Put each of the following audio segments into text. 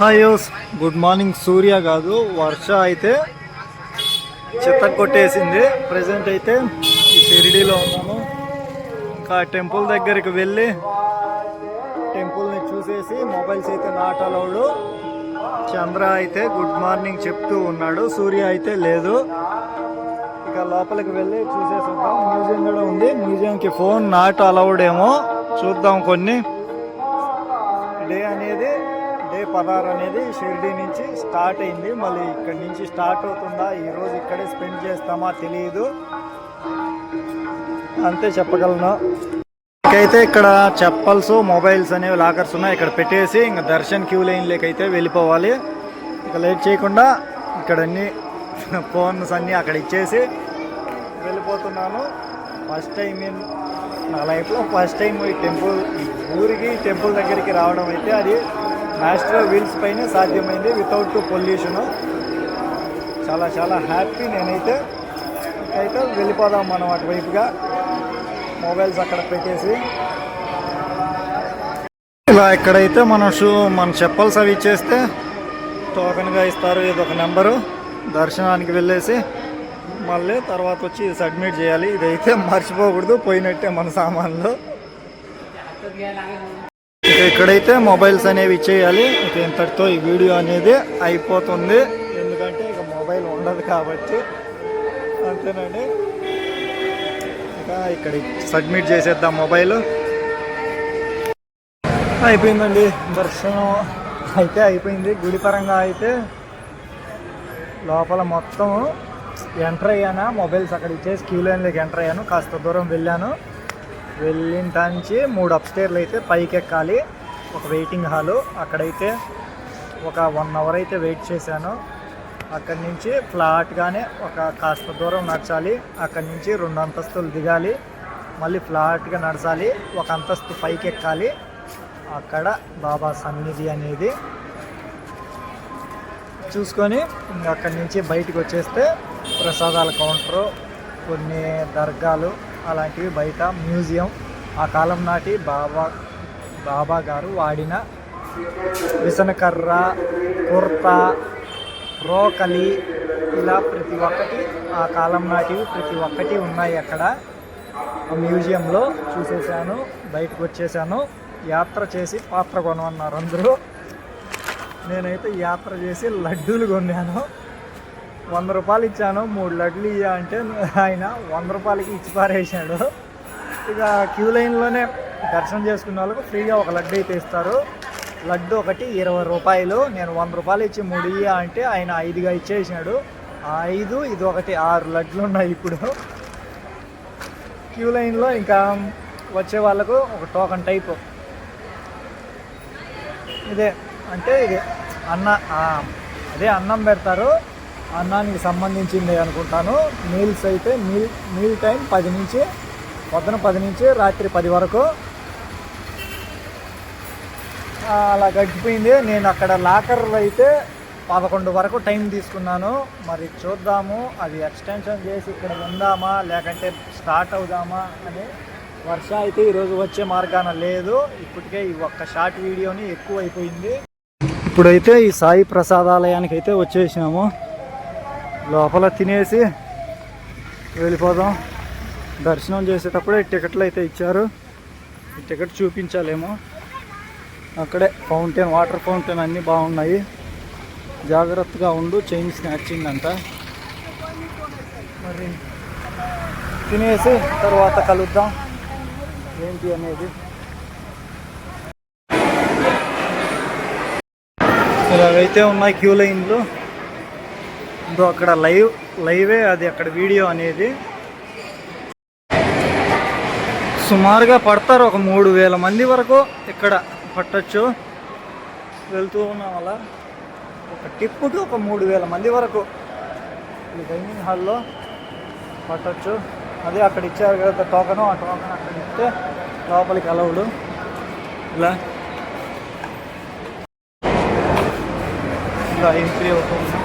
Hi good morning. సూర్య కాదు వర్ష అయితే చెత్త కొట్టేసింది. ప్రజెంట్ అయితే ఈ షిరిడీలో ఉన్నాము ఇంకా టెంపుల్ దగ్గరికి వెళ్ళి టెంపుల్ని చూసేసి మొబైల్స్ అయితే నాట్ అలౌడ్ చంద్ర అయితే గుడ్ మార్నింగ్ చెప్తూ ఉన్నాడు. సూర్య అయితే లేదు. ఇక లోపలికి వెళ్ళి చూసేసి మ్యూజియం కూడా ఉంది. మ్యూజియంకి ఫోన్ నాట్ అలౌడ్ ఏమో. చూద్దాం కొన్ని. డే అనేది డే పదహారు అనేది షిర్డీ నుంచి స్టార్ట్ అయింది. మళ్ళీ ఇక్కడి నుంచి స్టార్ట్ అవుతుందా? ఈరోజు ఇక్కడే స్పెండ్ చేస్తామా తెలియదు అంతే చెప్పగలను. అయితే ఇక్కడ చెప్పల్స్ మొబైల్స్ అనేవి లాకర్స్ ఉన్నాయి. ఇక్కడ పెట్టేసి ఇంకా దర్శన్ క్యూ లైన్ అయితే వెళ్ళిపోవాలి. ఇక లేట్ చేయకుండా ఇక్కడ అన్ని ఫోన్స్ అన్నీ అక్కడ ఇచ్చేసి వెళ్ళిపోతున్నాను. ఫస్ట్ టైం ఇన్ నా లైఫ్లో ఫస్ట్ టైం ఈ టెంపుల్ ఈ ఊరికి టెంపుల్ దగ్గరికి రావడం అయితే అది న్యాచురల్ వీల్స్ పైనే సాధ్యమైంది వితౌట్ పొల్యూషను చాలా చాలా హ్యాపీ నేనైతే. అయితే వెళ్ళిపోదాం మనం అటువైపుగా మొబైల్స్ అక్కడ పెట్టేసి. ఇలా ఎక్కడైతే మన షూ మన చెప్పల్స్ అవి ఇచ్చేస్తే టోకెన్గా ఇస్తారు ఇది ఒక నెంబరు దర్శనానికి వెళ్ళేసి మళ్ళీ తర్వాత వచ్చి సబ్మిట్ చేయాలి. ఇదైతే మర్చిపోకూడదు పోయినట్టే మన సామాన్లు. ఇక్కడైతే మొబైల్స్ అనేవి ఇచ్చేయాలి ఇక ఇంతటితో ఈ వీడియో అనేది అయిపోతుంది. ఎందుకంటే ఇక మొబైల్ ఉండదు కాబట్టి అంతేనండి. ఇక ఇక్కడ సబ్మిట్ చేసేద్దాం మొబైల్. అయిపోయిందండి దర్శనం. అయితే అయిపోయింది. గుడి పరంగా అయితే లోపల మొత్తం ఎంటర్ అయ్యానా? మొబైల్స్ అక్కడ ఇచ్చేసి క్యూ లైన్లోకి ఎంటర్ అయ్యాను. కాస్త దూరం వెళ్ళాను. వెళ్ళిన టాంచి మూడు అప్స్టేర్లు అయితే పైకి ఎక్కాలి. ఒక వెయిటింగ్ హాలు అక్కడైతే ఒక వన్ అవర్ అయితే వెయిట్ చేశాను. అక్కడి నుంచి ఫ్లాట్గానే ఒక కాస్త దూరం నడచాలి. అక్కడి నుంచి రెండు అంతస్తులు దిగాలి. మళ్ళీ ఫ్లాట్గా నడచాలి. ఒక అంతస్తు పైకి ఎక్కాలి. అక్కడ బాబా సన్నిధి అనేది. చూసుకొని అక్కడి నుంచి బయటకు వచ్చేస్తే ప్రసాదాల కౌంటరు కొన్ని దర్గాలు అలాంటివి బయట మ్యూజియం ఆ కాలం నాటి బాబా బాబా గారు వాడిన విసనకర్ర కుర్తా రోకలి ఇలా ప్రతి ఒక్కటి ఆ కాలం నాటివి ప్రతి ఒక్కటి ఉన్నాయి అక్కడ. ఆ మ్యూజియంలో చూసేసాను బయటకు వచ్చేసాను యాత్ర చేసి పాత్ర కొనమన్నారు అందరూ. నేనైతే యాత్ర చేసి లడ్డూలు కొన్నాను. వంద రూపాయలు ఇచ్చాను మూడు లడ్లు ఇయ్యా అంటే ఆయన వంద రూపాయలకి ఇచ్చి పారేసాడు ఇక క్యూ లైన్లోనే దర్శనం చేసుకున్న వాళ్ళకు ఫ్రీగా ఒక లడ్డు అయితే ఇస్తారు. లడ్డు ఒకటి ఇరవై రూపాయలు నేను వంద రూపాయలు ఇచ్చి మూడు ఇయ్యా అంటే ఆయన ఐదుగా ఇచ్చేసినాడు ఐదు ఇది ఒకటి ఆరు లడ్లు ఉన్నాయి ఇప్పుడు. క్యూ లైన్లో ఇంకా వచ్చే వాళ్ళకు ఒక టోకన్ టైప్ ఇదే అంటే ఇది అన్న అదే అన్నం పెడతారు. అన్నానికి సంబంధించింది అనుకుంటాను. మీల్స్ అయితే మీల్ మీల్ టైం పది నుంచి పొద్దున పది నుంచి రాత్రి పది వరకు. అలా గడిచిపోయింది. నేను అక్కడ లాకర్ అయితే పదకొండు వరకు టైం తీసుకున్నాను. మరి చూద్దాము అది ఎక్స్టెన్షన్ చేసి ఇక్కడ ఉందామా లేకంటే స్టార్ట్ అవుదామా అని. వర్ష అయితే ఈరోజు వచ్చే మార్గాన లేదు. ఇప్పటికే ఈ ఒక్క షార్ట్ వీడియోని ఎక్కువ అయిపోయింది ఇప్పుడైతే ఈ సాయి ప్రసాదాలయానికి అయితే వచ్చేసినాము. లోపల తినేసి వెళ్ళిపోదాం. దర్శనం చేసేటప్పుడే టికెట్లు అయితే ఇచ్చారు. ఈ టికెట్ చూపించాలేమో. అక్కడే ఫౌంటైన్ వాటర్ ఫౌంటైన్ అన్నీ బాగున్నాయి. జాగ్రత్తగా ఉండు చైన్ స్నాచింగ్ అంట మరి తినేసి తర్వాత కలుద్దాం. ఏంటి అనేది? ఇలాగైతే ఉన్నాయి క్యూ లైన్లు. ఇదో అక్కడ లైవ్ లైవే అది అక్కడ వీడియో అనేది. సుమారుగా పడతారు ఒక మూడు వేల మంది వరకు ఇక్కడ పట్టచ్చు. వెళ్తూ ఉన్నాం అలా. ఒక టిప్పుకి ఒక మూడు వేల మంది వరకు ఈ డైనింగ్ హాల్లో పట్టచ్చు. అదే అక్కడ ఇచ్చారు కదా టోకను. ఆ టోకన్ అక్కడ ఇస్తే లోపలికి అలవుడు ఇలా. ఇలా ఎంట్రీ అవుతుంది.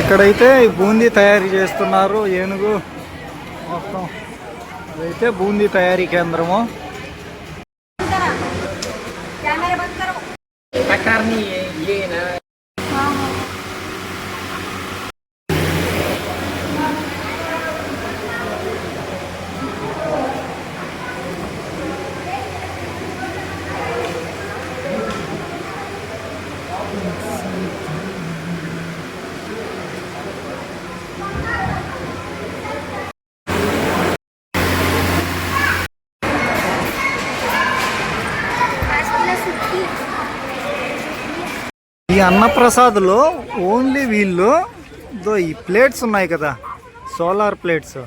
ఇక్కడైతే ఈ బూందీ తయారీ చేస్తున్నారు ఏనుగు. మొత్తం అదైతే బూందీ తయారీ కేంద్రము. ఈ అన్నప్రసాద్లో ఓన్లీ వీళ్ళు దో ఈ ప్లేట్స్ ఉన్నాయి కదా సోలార్ ప్లేట్స్.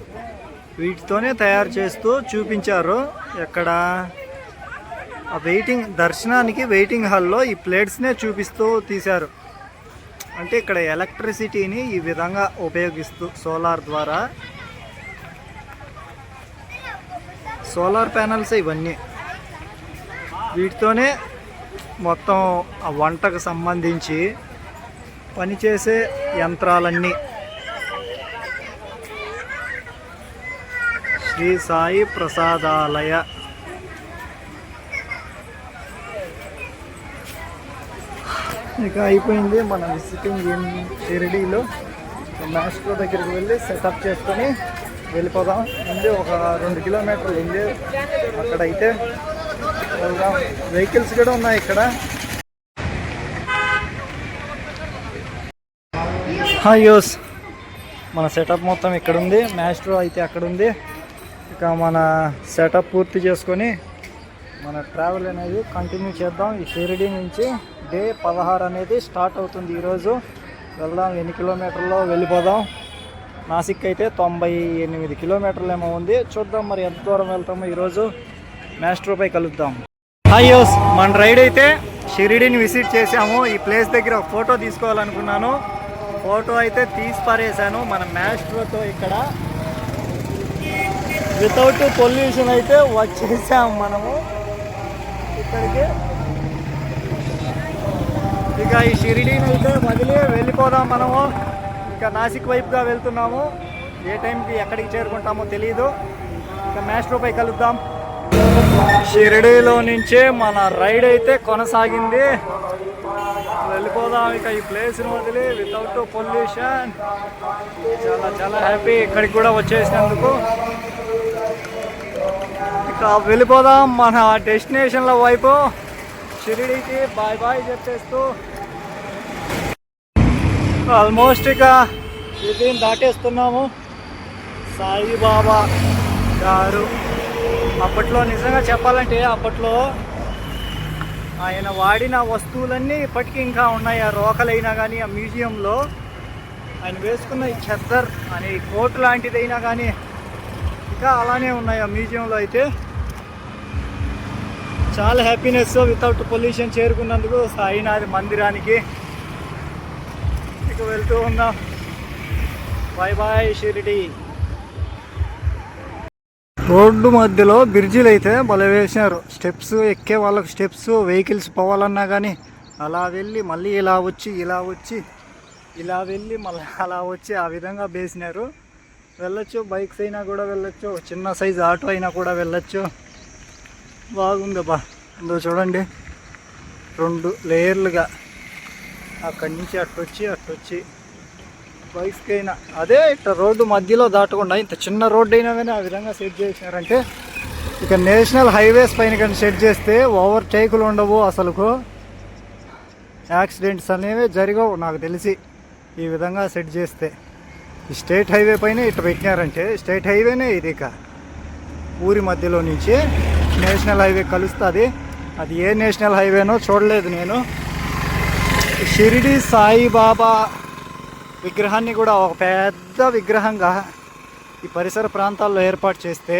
వీటితోనే తయారు చేస్తూ చూపించారు. ఎక్కడ? ఆ వెయిటింగ్ దర్శనానికి వెయిటింగ్ హాల్లో ఈ ప్లేట్స్నే చూపిస్తూ తీశారు. అంటే ఇక్కడ ఎలక్ట్రిసిటీని ఈ విధంగా ఉపయోగిస్తూ సోలార్ ద్వారా. సోలార్ ప్యానల్స్ ఇవన్నీ. వీటితోనే మొత్తం ఆ వంటకు సంబంధించి పనిచేసే యంత్రాలన్నీ. శ్రీ సాయి ప్రసాదాలయ. ఇక అయిపోయింది మన విజిటింగ్ ఇన్ షిరిడీలో. మాస్టర్ దగ్గరికి వెళ్ళి సెటప్ చేసుకొని వెళ్ళిపోదాం. ఉంది ఒక రెండు కిలోమీటర్లు ఉంది. అక్కడైతే వెళ్దాం వెహికల్స్ కూడా ఉన్నాయి ఇక్కడ. హాయ్ మన సెటప్ మొత్తం ఇక్కడ ఉంది మ్యాస్ట్రో అయితే అక్కడ ఉంది ఇక మన సెటప్ పూర్తి చేసుకొని మన ట్రావెల్ అనేది కంటిన్యూ చేద్దాం. ఈ షిరిడి నుంచి డే పదహారు అనేది స్టార్ట్ అవుతుంది ఈరోజు. వెళ్దాం. ఎన్ని కిలోమీటర్లో వెళ్ళిపోదాం. నాసిక్ అయితే తొంభై ఎనిమిది కిలోమీటర్లు ఏమో ఉంది. చూద్దాం మరి ఎంత దూరం వెళ్తామో ఈరోజు మ్యాస్ట్రోపై కలుద్దాం. హాయ్ యోస్ మన రైడ్ అయితే షిరిడిని విజిట్ చేసాము ఈ ప్లేస్ దగ్గర ఒక ఫోటో తీసుకోవాలనుకున్నాను. ఫోటో అయితే తీసి పారేశాను మన మ్యాస్ట్రోతో ఇక్కడ వితౌట్ పొల్యూషన్ అయితే వచ్చేసాము మనము. ఇక్కడికి ఇక ఈ షిరిడీని అయితే వదిలి వెళ్ళిపోదాం మనము. ఇక నాసిక్ వైపుగా వెళ్తున్నాము. ఏ టైంకి ఎక్కడికి చేరుకుంటామో తెలియదు ఇక మ్యాస్ట్రోపై కలుద్దాం. షిరిడీలో నుంచే మన రైడ్ అయితే కొనసాగింది. వెళ్ళిపోదాం ఇక ఈ ప్లేస్ని వదిలి వితౌట్ పొల్యూషన్ చాలా చాలా హ్యాపీ ఇక్కడికి కూడా వచ్చేసినందుకు. ఇక వెళ్ళిపోదాం మన డెస్టినేషన్ల వైపు. షిరిడీకి బాయ్ బాయ్ చెప్పేస్తూ ఆల్మోస్ట్ ఇక ఇది దాటేస్తున్నాము. సాయిబాబా గారు. అప్పట్లో నిజంగా చెప్పాలంటే అప్పట్లో ఆయన వాడిన వస్తువులన్నీ ఇప్పటికీ ఇంకా ఉన్నాయి. ఆ రోకలైనా కానీ ఆ మ్యూజియంలో ఆయన వేసుకున్న ఈ చెద్దర్ అనే ఈ కోట్ లాంటిదైనా కానీ ఇంకా అలానే ఉన్నాయి. ఆ మ్యూజియంలో అయితే చాలా హ్యాపీనెస్ వితౌట్ పొల్యూషన్ చేరుకున్నందుకు సాయినాథ్ మందిరానికి ఇక వెళ్తూ ఉన్నాం. Bye bye Shirdi. రోడ్డు మధ్యలో బ్రిడ్జిలు అయితే భలే వేసినారు. స్టెప్స్ ఎక్కే వాళ్ళకి స్టెప్స్ వెహికల్స్ పోవాలన్నా కానీ అలా వెళ్ళి మళ్ళీ ఇలా వచ్చి ఇలా వచ్చి ఇలా వెళ్ళి మళ్ళీ అలా వచ్చి ఆ విధంగా వేసినారు. వెళ్ళొచ్చు బైక్స్ అయినా కూడా వెళ్ళొచ్చు చిన్న సైజు ఆటో అయినా కూడా వెళ్ళొచ్చు. బాగుందబ్బా ఇందో చూడండి. రెండు లేయర్లుగా. అక్కడి నుంచి అట్టొచ్చి అట్టొచ్చి. బైక్స్కి అయినా అదే ఇట్లా రోడ్డు మధ్యలో దాటకుండా ఇంత చిన్న రోడ్డు అయినా కానీ ఆ విధంగా సెట్ చేసినారంటే ఇక నేషనల్ హైవేస్ పైన కానీ సెట్ చేస్తే ఓవర్ టేకులు ఉండవు అసలుకు. యాక్సిడెంట్స్ అనేవి జరగవు నాకు తెలిసి ఈ విధంగా సెట్ చేస్తే. ఈ స్టేట్ హైవే పైన ఇట్లా పెట్టినారంటే స్టేట్ హైవేనే ఇది ఇక. ఊరి మధ్యలో నుంచి నేషనల్ హైవే కలుస్తుంది. అది ఏ నేషనల్ హైవేనో చూడలేదు నేను. షిరిడి సాయిబాబా విగ్రహాన్ని కూడా ఒక పెద్ద విగ్రహంగా ఈ పరిసర ప్రాంతాల్లో ఏర్పాటు చేస్తే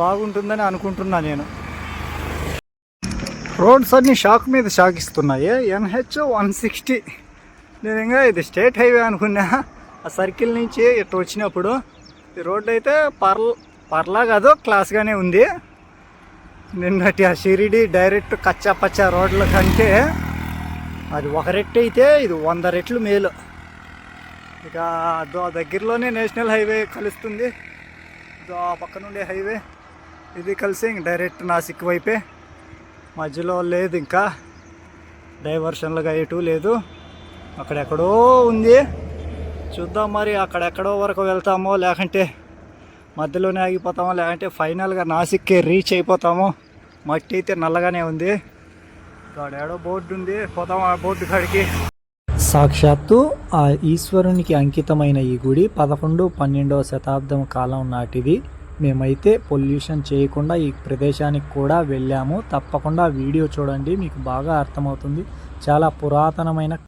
బాగుంటుందని అనుకుంటున్నా నేను. రోడ్స్ అన్ని షాక్ మీద షాక్ ఇస్తున్నాయి ఎన్హెచ్ వన్ సిక్స్టీ. నేను ఇంకా ఇది స్టేట్ హైవే అనుకున్నా ఆ సర్కిల్ నుంచి ఇటు వచ్చినప్పుడు ఈ రోడ్డు అయితే పర్ల పర్లా కాదు క్లాస్గానే ఉంది. నిన్నటి ఆ షిరిడి డైరెక్ట్ కచ్చా పచ్చా రోడ్ల కంటే అది ఒక రెట్టు అయితే ఇది వంద రెట్లు మేలు. ఇక దగ్గరలోనే నేషనల్ హైవే కలుస్తుంది. ఆ పక్క నుండే హైవే. ఇది కలిసి ఇంక డైరెక్ట్ నాసిక్ వైపే. మధ్యలో లేదు ఇంకా. డైవర్షన్లుగా ఎటు లేదు. అక్కడెక్కడో ఉంది. చూద్దాం మరి అక్కడెక్కడో వరకు వెళ్తామో లేకంటే మధ్యలోనే ఆగిపోతామో లేకంటే ఫైనల్గా నాసిక్కే రీచ్ అయిపోతామో. మట్టి అయితే నల్లగానే ఉంది. ఇక్కడ ఏడో బోర్డు ఉంది పోతాం ఆ బోర్డు కాడికి. సాక్షాత్తు ఆ ఈశ్వరునికి అంకితమైన ఈ గుడి పదకొండు పన్నెండవ శతాబ్దం కాలం నాటిది. మేమైతే పొల్యూషన్ చేయకుండా ఈ ప్రదేశానికి కూడా వెళ్ళాము. తప్పకుండా వీడియో చూడండి మీకు బాగా అర్థమవుతుంది. చాలా పురాతనమైన